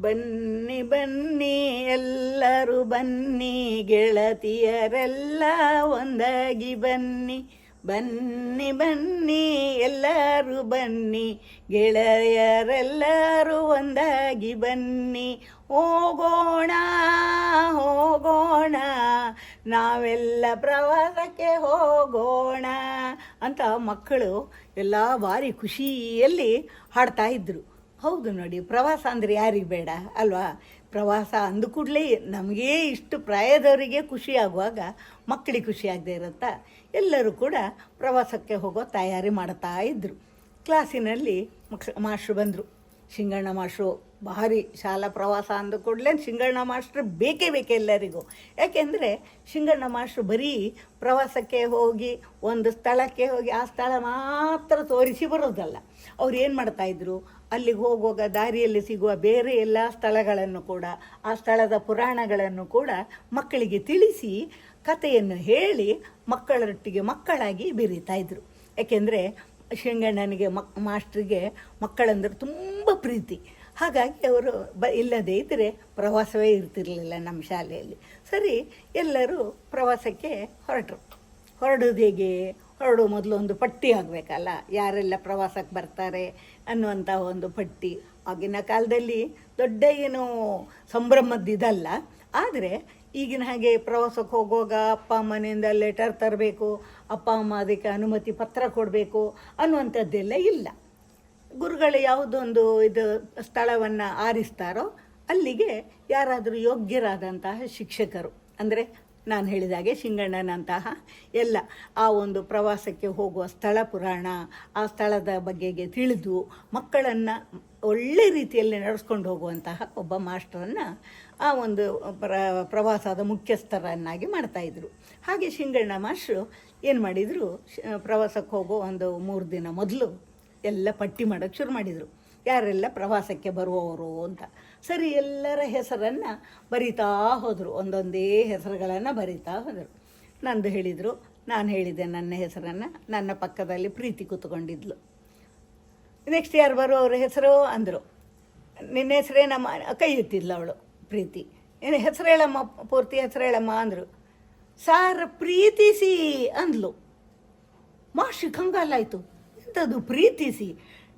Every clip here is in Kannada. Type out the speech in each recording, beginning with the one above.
ಬನ್ನಿ ಬನ್ನಿ, ಎಲ್ಲರೂ ಬನ್ನಿ, ಗೆಳತಿಯರೆಲ್ಲ ಒಂದಾಗಿ ಬನ್ನಿ. ಬನ್ನಿ ಬನ್ನಿ, ಎಲ್ಲರೂ ಬನ್ನಿ, ಗೆಳೆಯರೆಲ್ಲರೂ ಒಂದಾಗಿ ಬನ್ನಿ. ಹೋಗೋಣ ಹೋಗೋಣ, ನಾವೆಲ್ಲ ಪ್ರವಾಸಕ್ಕೆ ಹೋಗೋಣ ಅಂತ ಮಕ್ಕಳು ಎಲ್ಲ ಭಾರಿ ಖುಷಿಯಲ್ಲಿ ಹಾಡ್ತಾ ಇದ್ರು. ಹೌದು ನೋಡಿ, ಪ್ರವಾಸ ಅಂದರೆ ಯಾರಿಗೆ ಬೇಡ, ಅಲ್ವಾ? ಪ್ರವಾಸ ಅಂದ ಕೂಡಲೇ ನಮಗೇ ಇಷ್ಟು ಪ್ರಾಯದವರಿಗೆ ಖುಷಿ ಆಗುವಾಗ ಮಕ್ಕಳಿಗೆ ಖುಷಿ ಇರುತ್ತಾ. ಎಲ್ಲರೂ ಕೂಡ ಪ್ರವಾಸಕ್ಕೆ ಹೋಗೋ ತಯಾರಿ ಮಾಡ್ತಾ ಇದ್ದರು ಕ್ಲಾಸಿನಲ್ಲಿ ಮಕ್ ಮಾಸ್ಟ್ರು ಬಂದರು. ಶಿಂಗಣ್ಣ ಮಾಸ್ಟ್ರು ಭಾರಿ ಶಾಲಾ ಪ್ರವಾಸ ಅಂದ ಕೂಡಲೇ ಶಿಂಗಣ್ಣ ಮಾಸ್ಟ್ರು ಬೇಕೇ ಬೇಕೆ ಎಲ್ಲರಿಗೂ. ಯಾಕೆಂದರೆ ಶಿಂಗಣ್ಣ ಮಾಸ್ಟ್ರು ಬರೀ ಪ್ರವಾಸಕ್ಕೆ ಹೋಗಿ, ಒಂದು ಸ್ಥಳಕ್ಕೆ ಹೋಗಿ ಆ ಸ್ಥಳ ಮಾತ್ರ ತೋರಿಸಿ ಬರೋದಲ್ಲ. ಅವ್ರು ಏನು ಮಾಡ್ತಾಯಿದ್ರು ಅಲ್ಲಿಗೆ ಹೋಗುವಾಗ ದಾರಿಯಲ್ಲಿ ಸಿಗುವ ಬೇರೆ ಎಲ್ಲ ಸ್ಥಳಗಳನ್ನು ಕೂಡ, ಆ ಸ್ಥಳದ ಪುರಾಣಗಳನ್ನು ಕೂಡ ಮಕ್ಕಳಿಗೆ ತಿಳಿಸಿ, ಕಥೆಯನ್ನು ಹೇಳಿ ಮಕ್ಕಳೊಟ್ಟಿಗೆ ಮಕ್ಕಳಾಗಿ ಬೆರೀತಾಯಿದ್ರು ಯಾಕೆಂದರೆ ಶಿಂಗಣ್ಣನಿಗೆ ಮಕ್ ಮಾಸ್ಟ್ರಿಗೆ ಮಕ್ಕಳಂದ್ರೆ ತುಂಬ ಪ್ರೀತಿ. ಹಾಗಾಗಿ ಅವರು ಬ ಇಲ್ಲದೇ ಇದ್ದರೆ ಪ್ರವಾಸವೇ ಇರ್ತಿರಲಿಲ್ಲ ನಮ್ಮ ಶಾಲೆಯಲ್ಲಿ. ಸರಿ, ಎಲ್ಲರೂ ಪ್ರವಾಸಕ್ಕೆ ಹೊರಟರು. ಹೊರಡೋದು ಹೇಗೆ? ಹೊರಡು ಮೊದಲು ಒಂದು ಪಟ್ಟಿ ಆಗಬೇಕಲ್ಲ, ಯಾರೆಲ್ಲ ಪ್ರವಾಸಕ್ಕೆ ಬರ್ತಾರೆ ಅನ್ನುವಂಥ ಒಂದು ಪಟ್ಟಿ. ಆಗಿನ ಕಾಲದಲ್ಲಿ ದೊಡ್ಡ ಏನು ಸಂಭ್ರಮದ್ದಿದಲ್ಲ ಆದರೆ ಈಗಿನ ಹಾಗೆ ಪ್ರವಾಸಕ್ಕೆ ಹೋಗುವಾಗ ಅಪ್ಪ ಅಮ್ಮನಿಂದ ಲೆಟರ್ ತರಬೇಕು, ಅಪ್ಪ ಅಮ್ಮ ಅದಕ್ಕೆ ಅನುಮತಿ ಪತ್ರ ಕೊಡಬೇಕು ಅನ್ನುವಂಥದ್ದೆಲ್ಲ ಇಲ್ಲ. ಗುರುಗಳು ಯಾವುದೊಂದು ಇದು ಸ್ಥಳವನ್ನು ಆರಿಸ್ತಾರೋ ಅಲ್ಲಿಗೆ ಯಾರಾದರೂ ಯೋಗ್ಯರಾದಂತಹ ಶಿಕ್ಷಕರು. ಅಂದರೆ ನಾನು ಹೇಳಿದಾಗೆ ಶಿಂಗಣ್ಣನಂತಹ ಎಲ್ಲ ಆ ಒಂದು ಪ್ರವಾಸಕ್ಕೆ ಹೋಗುವ ಸ್ಥಳ ಪುರಾಣ, ಆ ಸ್ಥಳದ ಬಗ್ಗೆಗೆ ತಿಳಿದು ಮಕ್ಕಳನ್ನು ಒಳ್ಳೆ ರೀತಿಯಲ್ಲಿ ನಡೆಸ್ಕೊಂಡು ಹೋಗುವಂತಹ ಒಬ್ಬ ಮಾಸ್ಟರನ್ನು ಆ ಒಂದು ಪ್ರ, ಪ್ರವಾಸದ ಮುಖ್ಯಸ್ಥರನ್ನಾಗಿ ಮಾಡ್ತಾಯಿದ್ರು ಹಾಗೆ ಶಿಂಗಣ್ಣ ಮಾಸ್ಟ್ರು ಏನು ಮಾಡಿದರು ಪ್ರವಾಸಕ್ಕೆ ಹೋಗೋ ಒಂದು ಮೂರು ದಿನ ಮೊದಲು ಎಲ್ಲ ಪಟ್ಟಿ ಮಾಡೋಕ್ಕೆ ಶುರು ಮಾಡಿದರು. ಯಾರೆಲ್ಲ ಪ್ರವಾಸಕ್ಕೆ ಬರುವವರು ಅಂತ. ಸರಿ, ಎಲ್ಲರ ಹೆಸರನ್ನು ಬರಿತಾ ಹೋದರು. ಒಂದೊಂದೇ ಹೆಸರುಗಳನ್ನು ಬರಿತಾ ಹೋದರು. ನಂದು ಹೇಳಿದರು, ನಾನು ಹೇಳಿದೆ ನನ್ನ ಹೆಸರನ್ನು. ನನ್ನ ಪಕ್ಕದಲ್ಲಿ ಪ್ರೀತಿ ಕೂತ್ಕೊಂಡಿದ್ಲು. ನೆಕ್ಸ್ಟ್ ಯಾರು ಬರುವವ್ರ ಹೆಸರು? ಅಂದರು. ನಿನ್ನ ಹೆಸರೇ ನಮ್ಮ, ಕೈ ಎತ್ತಿದ್ಲು ಅವಳು, ಪ್ರೀತಿ. ಏನು ಹೆಸರು ಹೇಳಮ್ಮ, ಪೂರ್ತಿ ಹೆಸರು ಹೇಳಮ್ಮ ಅಂದರು. ಸಾರ್, ಪ್ರೀತಿಸಿ ಅಂದ್ಲು. ಮಾಷಿ ಕಂಗಾಲಾಯಿತು. ಎಂಥದ್ದು ಪ್ರೀತಿಸಿ?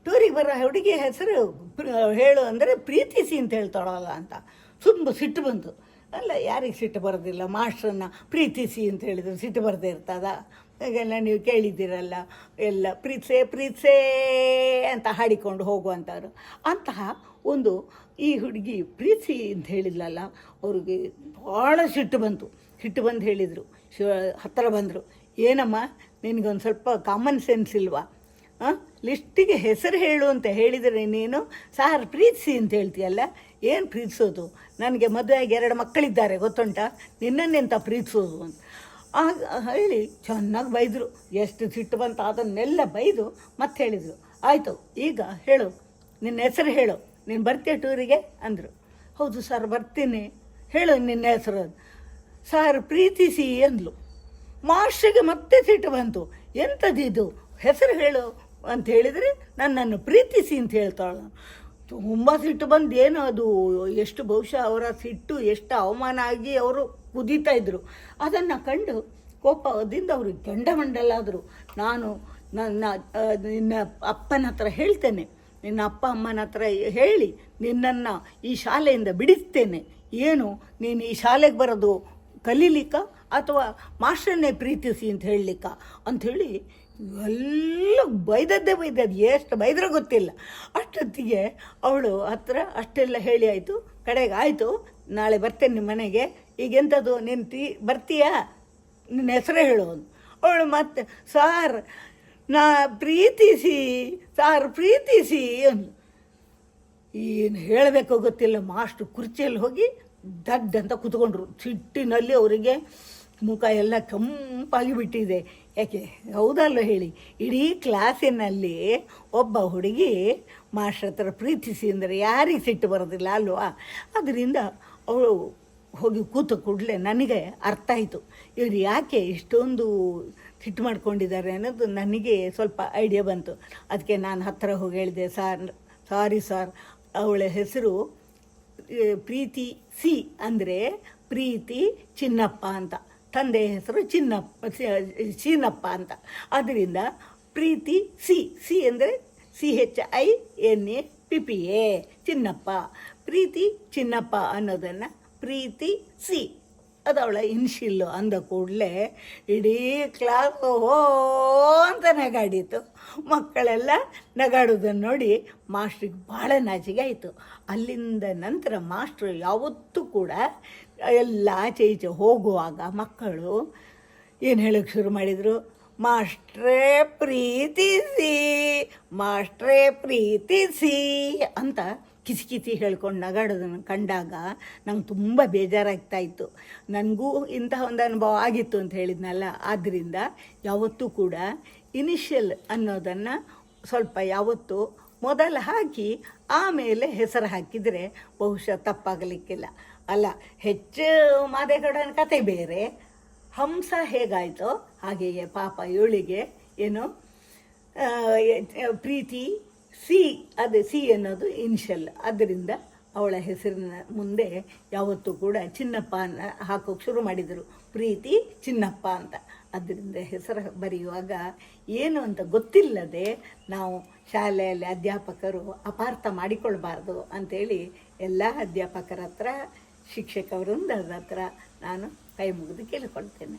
ಟೂರಿಗೆ ಬರೋ ಹುಡುಗಿ ಹೆಸರು ಹೇಳು ಅಂದರೆ ಪ್ರೀತಿಸಿ ಅಂತ ಹೇಳ್ತಾಳಲ್ಲ ಅಂತ. ತುಂಬ ಸಿಟ್ಟು ಬಂತು. ಅಲ್ಲ, ಯಾರಿಗೆ ಸಿಟ್ಟು ಬರೋದಿಲ್ಲ? ಮಾಸ್ಟ್ರನ್ನ ಪ್ರೀತಿಸಿ ಅಂತ ಹೇಳಿದ್ರು ಸಿಟ್ಟು ಬರದೇ ಇರ್ತದ? ಹಾಗೆಲ್ಲ ನೀವು ಕೇಳಿದ್ದೀರಲ್ಲ. ಎಲ್ಲ ಪ್ರೀತ್ಸೆ ಪ್ರೀತ್ಸೆ ಅಂತ ಹಾಡಿಕೊಂಡು ಹೋಗುವಂಥವ್ರು. ಅಂತಹ ಒಂದು ಈ ಹುಡುಗಿ ಪ್ರೀತಿ ಅಂತ ಹೇಳಿದ್ಲಲ್ಲ, ಅವ್ರಿಗೆ ಭಾಳ ಸಿಟ್ಟು ಬಂತು. ಸಿಟ್ಟು ಬಂದು ಹೇಳಿದರು. ಶಿವ ಹತ್ತಿರ ಬಂದರು. ಏನಮ್ಮ, ನಿನಗೊಂದು ಸ್ವಲ್ಪ ಕಾಮನ್ ಸೆನ್ಸ್ ಇಲ್ವಾ? ಲಿಸ್ಟಿಗೆ ಹೆಸರು ಹೇಳು ಅಂತ ಹೇಳಿದರೆ ನೀನು, ಸಾರ್, ಪ್ರೀತಿಸಿ ಅಂತ ಹೇಳ್ತೀಯಲ್ಲ? ಏನು ಪ್ರೀತಿಸೋದು? ನನಗೆ ಮದುವೆಯಾಗಿ ಎರಡು ಮಕ್ಕಳಿದ್ದಾರೆ, ಗೊತ್ತುಂಟಾ? ನಿನ್ನನ್ನೆಂತ ಪ್ರೀತಿಸೋದು? ಅಂತ. ಆಗ ಹೇಳಿ, ಚೆನ್ನಾಗಿ ಬೈದರು. ಎಷ್ಟು ಸಿಟ್ಟು ಬಂತ ಅದನ್ನೆಲ್ಲ ಬೈದು ಮತ್ತೆ ಹೇಳಿದರು. ಆಯಿತು, ಈಗ ಹೇಳು. ನಿನ್ನ ಹೆಸರು ಹೇಳು. ನೀನು ಬರ್ತೀಯ ಟೂರಿಗೆ? ಅಂದರು. ಹೌದು ಸರ್, ಬರ್ತೀನಿ. ಹೇಳು ನಿನ್ನ ಹೆಸರು ಸರ್, ಪ್ರೀತಿಸಿ ಅಂದ್ಲು. ಮಾಸ್ಟ್ರಿಗೆ ಮತ್ತೆ ಸಿಟ್ಟು ಬಂತು. ಎಂಥದ್ದಿದು ಹೆಸರು ಹೇಳು. ಅಂತ ಹೇಳಿದರೆ ನನ್ನನ್ನು ಪ್ರೀತಿಸಿ ಅಂತ ಹೇಳ್ತಾಳೆ. ತುಂಬ ಸಿಟ್ಟು ಬಂದು ಏನು ಅದು, ಎಷ್ಟು ಬಹುಶಃ ಅವರ ಸಿಟ್ಟು, ಎಷ್ಟು ಅವಮಾನ ಆಗಿ ಅವರು ಕುದೀತಾ ಇದ್ದರು ಅದನ್ನು ಕಂಡು ಕೋಪದಿಂದ ಅವರು ಕೆಂಡಮಂಡಲಾದರು ನಾನು ನನ್ನ ನಿನ್ನ ಅಪ್ಪನ ಹತ್ರ ಹೇಳ್ತೇನೆ. ನಿನ್ನ ಅಪ್ಪ ಅಮ್ಮನ ಹತ್ರ ಹೇಳಿ ನಿನ್ನನ್ನು ಈ ಶಾಲೆಯಿಂದ ಬಿಡಿಸ್ತೇನೆ. ಏನು, ನೀನು ಈ ಶಾಲೆಗೆ ಬರೋದು ಕಲೀಲಿಕ್ಕ ಅಥವಾ ಮಾಸ್ಟರ್ನೇ ಪ್ರೀತಿಸಿ ಅಂತ ಹೇಳಲಿಕ್ಕ? ಅಂಥೇಳಿ ಎಲ್ಲ ಬೈದದ್ದೇ ಬೈದದ್ದು, ಎಷ್ಟು ಬೈದ್ರೆ ಗೊತ್ತಿಲ್ಲ. ಅಷ್ಟೊತ್ತಿಗೆ ಅವಳು ಹತ್ರ ಅಷ್ಟೆಲ್ಲ ಹೇಳಿ ಆಯಿತು, ಕಡೆಗೆ ಆಯಿತು, ನಾಳೆ ಬರ್ತೇನೆ ನಿಮ್ಮ ಮನೆಗೆ ಈಗ ಎಂಥದ್ದು ತೀ, ಬರ್ತೀಯಾ? ನಿನ್ನ ಹೆಸರೇ ಹೇಳು ಅಂದು. ಅವಳು ಮತ್ತೆ, ಸಾರ್, ನಾ ಪ್ರೀತಿಸಿ, ಸಾರ್ ಪ್ರೀತಿಸಿ, ಅಂದ್ಲು. ಏನು ಹೇಳಬೇಕೋ ಗೊತ್ತಿಲ್ಲ, ಮಾಸ್ಟ್ರು ಕುರ್ಚಿಯಲ್ಲಿ ಹೋಗಿ ದಡ್ ಅಂತ ಕೂತ್ಕೊಂಡ್ರು. ಸಿಟ್ಟಿನಲ್ಲಿ ಅವರಿಗೆ ಮುಖ ಎಲ್ಲ ಕೆಂಪಾಗಿ ಬಿಟ್ಟಿದೆ. ಯಾಕೆ? ಹೌದಲ್ಲ ಹೇಳಿ. ಇಡೀ ಕ್ಲಾಸಿನಲ್ಲಿ ಒಬ್ಬ ಹುಡುಗಿ ಮಾಸ್ಟರ್ ಹತ್ರ ಪ್ರೀತಿಸಿ ಅಂದರೆ ಯಾರಿಗೆ ಸಿಟ್ಟು ಬರೋದಿಲ್ಲ ಅಲ್ವಾ? ಅದರಿಂದ ಅವಳು ಹೋಗಿ ಕೂತ ಕೂಡಲೇ ನನಗೆ ಅರ್ಥ ಆಯಿತು. ಇವರು ಯಾಕೆ ಇಷ್ಟೊಂದು ಸಿಟ್ಟು ಮಾಡ್ಕೊಂಡಿದ್ದಾರೆ ಅನ್ನೋದು ನನಗೆ ಸ್ವಲ್ಪ ಐಡಿಯಾ ಬಂತು. ಅದಕ್ಕೆ ನಾನು ಹತ್ತಿರ ಹೋಗಿ ಹೇಳಿದೆ, ಸಾರ್ ಸಾರಿ ಸರ್ ಅವಳ ಹೆಸರು ಪ್ರೀತಿ ಸಿ ಅಂದರೆ ಪ್ರೀತಿ ಚಿನ್ನಪ್ಪ ಅಂತ. ತಂದೆ ಹೆಸರು ಚಿನ್ನಪ್ಪ ಚೀನಪ್ಪ ಅಂತ. ಅದರಿಂದ ಪ್ರೀತಿ ಸಿ ಸಿ ಅಂದರೆ C H I N A P P A Chinnappa. Preethi Chinnappa ಅನ್ನೋದನ್ನು ಪ್ರೀತಿ ಸಿ. ಅದು ಅವಳ ಇನ್ಶಿಲ್ಲು ಅಂದ ಕೂಡಲೇ ಇಡೀ ಕ್ಲಾಸ್ ಹೋ ಅಂತ ನಗಾಡಿತು ಮಕ್ಕಳೆಲ್ಲ ನಗಾಡೋದನ್ನು ನೋಡಿ ಮಾಸ್ಟ್ರಿಗೆ ಭಾಳ ನಾಚಿಕೆ ಆಯಿತು. ಅಲ್ಲಿಂದ ನಂತರ ಮಾಸ್ಟ್ರು ಯಾವತ್ತೂ ಕೂಡ ಎಲ್ಲ ಆಚೆ ಈಚೆ ಹೋಗುವಾಗ ಮಕ್ಕಳು ಏನು ಹೇಳೋಕ್ಕೆ ಶುರು ಮಾಡಿದರು? ಮಾಸ್ಟ್ರೇ ಪ್ರೀತಿಸಿ ಮಾಸ್ಟ್ರೇ ಪ್ರೀತಿಸಿ ಅಂತ ಕಿಸಿ ಕಿಸಿ ಹೇಳ್ಕೊಂಡು ನಗಾಡೋದನ್ನು ಕಂಡಾಗ ನಂಗೆ ತುಂಬ ಬೇಜಾರಾಗ್ತಾ ಇತ್ತು. ನನಗೂ ಇಂತಹ ಒಂದು ಅನುಭವ ಆಗಿತ್ತು ಅಂತ ಹೇಳಿದ್ನಲ್ಲ ಆದ್ದರಿಂದ ಯಾವತ್ತೂ ಕೂಡ ಇನಿಷಿಯಲ್ ಅನ್ನೋದನ್ನು ಸ್ವಲ್ಪ ಯಾವತ್ತೂ ಮೊದಲು ಹಾಕಿ ಆಮೇಲೆ ಹೆಸರು ಹಾಕಿದರೆ ಬಹುಶಃ ತಪ್ಪಾಗಲಿಕ್ಕಿಲ್ಲ. ಅಲ್ಲ, ಹೆಚ್ಚು ಮಾದೇಗೌಡನ ಕತೆ ಬೇರೆ. ಹಂಸ ಹೇಗಾಯಿತೋ ಹಾಗೆಯೇ ಪಾಪ ಏಳಿಗೆ ಏನು ಪ್ರೀತಿ ಸಿ, ಅದೇ ಸಿ ಅನ್ನೋದು ಇನ್ಷಲ್ ಅದರಿಂದ ಅವಳ ಹೆಸರಿನ ಮುಂದೆ ಯಾವತ್ತೂ ಕೂಡ ಚಿನ್ನಪ್ಪ ಹಾಕೋಕೆ ಶುರು ಮಾಡಿದರು. ಪ್ರೀತಿ ಚಿನ್ನಪ್ಪ ಅಂತ. ಅದರಿಂದ ಹೆಸರು ಬರೆಯುವಾಗ ಏನು ಅಂತ ಗೊತ್ತಿಲ್ಲದೆ ನಾವು ಶಾಲೆಯಲ್ಲಿ ಅಧ್ಯಾಪಕರು ಅಪಾರ್ಥ ಮಾಡಿಕೊಳ್ಬಾರ್ದು ಅಂಥೇಳಿ ಎಲ್ಲ ಅಧ್ಯಾಪಕರ ಹತ್ರ ಶಿಕ್ಷಕ ವೃಂದದ ಹತ್ರ ನಾನು ಕೈ ಮುಗಿದು ಕೇಳಿಕೊಳ್ತೇನೆ.